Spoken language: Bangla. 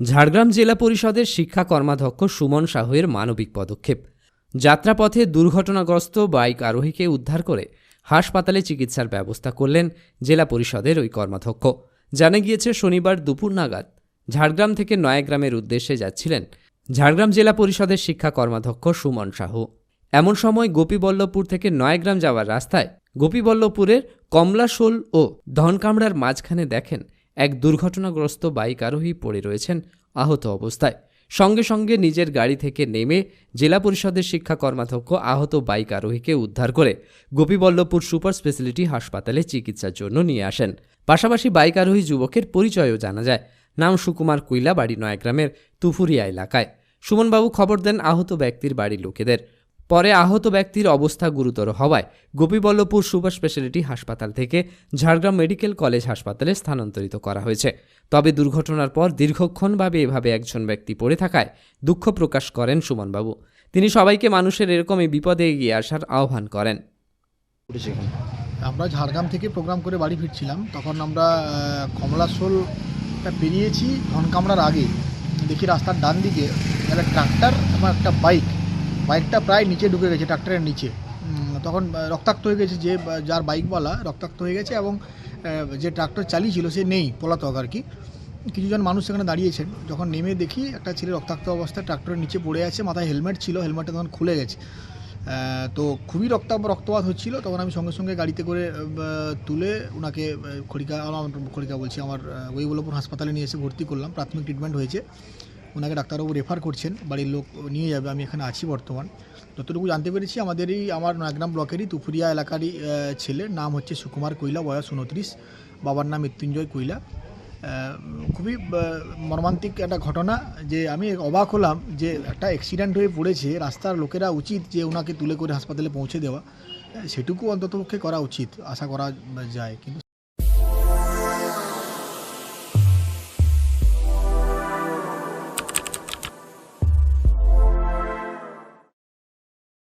ঝাড়গ্রাম জেলা পরিষদের শিক্ষা কর্মাধ্যক্ষ সুমন সাহুয়ের মানবিক পদক্ষেপ। যাত্রাপথে দুর্ঘটনাগ্রস্ত বাইক আরোহীকে উদ্ধার করে হাসপাতালে চিকিৎসার ব্যবস্থা করলেন জেলা পরিষদের ওই কর্মাধ্যক্ষ। জানা গিয়েছে, শনিবার দুপুর নাগাদ ঝাড়গ্রাম থেকে নয়াগ্রামের উদ্দেশ্যে যাচ্ছিলেন ঝাড়গ্রাম জেলা পরিষদের শিক্ষা কর্মাধ্যক্ষ সুমন সাহু। এমন সময় গোপীবল্লভপুর থেকে নয়াগ্রাম যাওয়ার রাস্তায় গোপীবল্লভপুরের কমলাশোল ও ধনকামড়ার মাঝখানে দেখেন এক দুর্ঘটনাগ্রস্ত বাইক আরোহী পড়ে রয়েছেন আহত অবস্থায়। সঙ্গে সঙ্গে নিজের গাড়ি থেকে নেমে জেলা পরিষদের শিক্ষা কর্মাধ্যক্ষ আহত বাইক আরোহীকে উদ্ধার করে গোপীবল্লভপুর সুপার স্পেশালিটি হাসপাতালে চিকিৎসার জন্য নিয়ে আসেন। পাশাপাশি বাইক আরোহী যুবকের পরিচয়ও জানা যায়। নাম সুকুমার কুইলা, বাড়ি নয়গ্রামের তুফুরিয়া এলাকায়। সুমনবাবু খবর দেন আহত ব্যক্তির বাড়ির লোকেদের। পরে আহত ব্যক্তির অবস্থা গুরুতর হওয়ায় গোপীবল্লভপুর সুপার স্পেশালিটি হাসপাতাল থেকে ঝাড়গ্রাম মেডিকেল কলেজ হাসপাতালে স্থানান্তরিত করা হয়েছে। তবে দুর্ঘটনার পর দীর্ঘক্ষণভাবে এভাবে একজন ব্যক্তি পড়ে থাকায় দুঃখ প্রকাশ করেন সুমনবাবু। তিনি সবাইকে মানুষের এরকমই বিপদে এগিয়ে আসার আহ্বান করেন। আমরা ঝাড়গ্রাম থেকে প্রোগ্রাম করে বাড়ি ফিরছিলাম। তখন আমরা কমলাশোলটা পেরিয়েছি ধনকামড়ার আগে। দেখি রাস্তার ডান দিকে একটা ট্রাক্টর এবং একটা বাইক বাইকটা প্রায় নিচে ঢুকে গেছে ট্রাক্টরের নিচে। তখন রক্তাক্ত হয়ে গেছে যে যার বাইকওয়ালা রক্তাক্ত হয়ে গেছে এবং যে ট্রাক্টর চালিয়েছিল সে নেই, পলাতক আর কি। কিছুজন মানুষ সেখানে দাঁড়িয়েছেন। যখন নেমে দেখি একটা ছেলে রক্তাক্ত অবস্থায় ট্রাক্টরের নিচে পড়ে আছে, মাথায় হেলমেট ছিল হেলমেটটা তখন খুলে গেছে। তো খুবই রক্ত, রক্তপাত হচ্ছিল। তখন আমি সঙ্গে সঙ্গে গাড়িতে করে তুলে ওনাকে খড়িকা খড়িকা বলছি, আমার ওইবল্লভপুর হাসপাতালে নিয়ে এসে ভর্তি করলাম। প্রাথমিক ট্রিটমেন্ট হয়েছে। ওনাকে ডাক্তারবাবু রেফার করছেন বাড়ির লোক নিয়ে যাবে আমি এখানে আছি বর্তমান। যতটুকু জানতে পেরেছি আমাদেরই আমার নয়াগ্রাম ব্লকেরই তুফুরিয়া এলাকারই আহ, ছেলে নাম হচ্ছে সুকুমার কৈলা বয়স উনত্রিশ বাবার নাম মৃত্যুঞ্জয় কৈলা। খুবই মর্মান্তিক একটা ঘটনা যে আমি অবাক হলাম যে একটা অ্যাক্সিডেন্ট হয়ে পড়েছে রাস্তার লোকেরা উচিত যে ওনাকে তুলে করে হাসপাতালে পৌঁছে দেওয়া। সেটুকু অন্ততপক্ষে করা উচিত আশা করা যায়। কিন্তু